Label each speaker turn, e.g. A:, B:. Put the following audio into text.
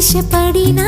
A: ఆశపడినా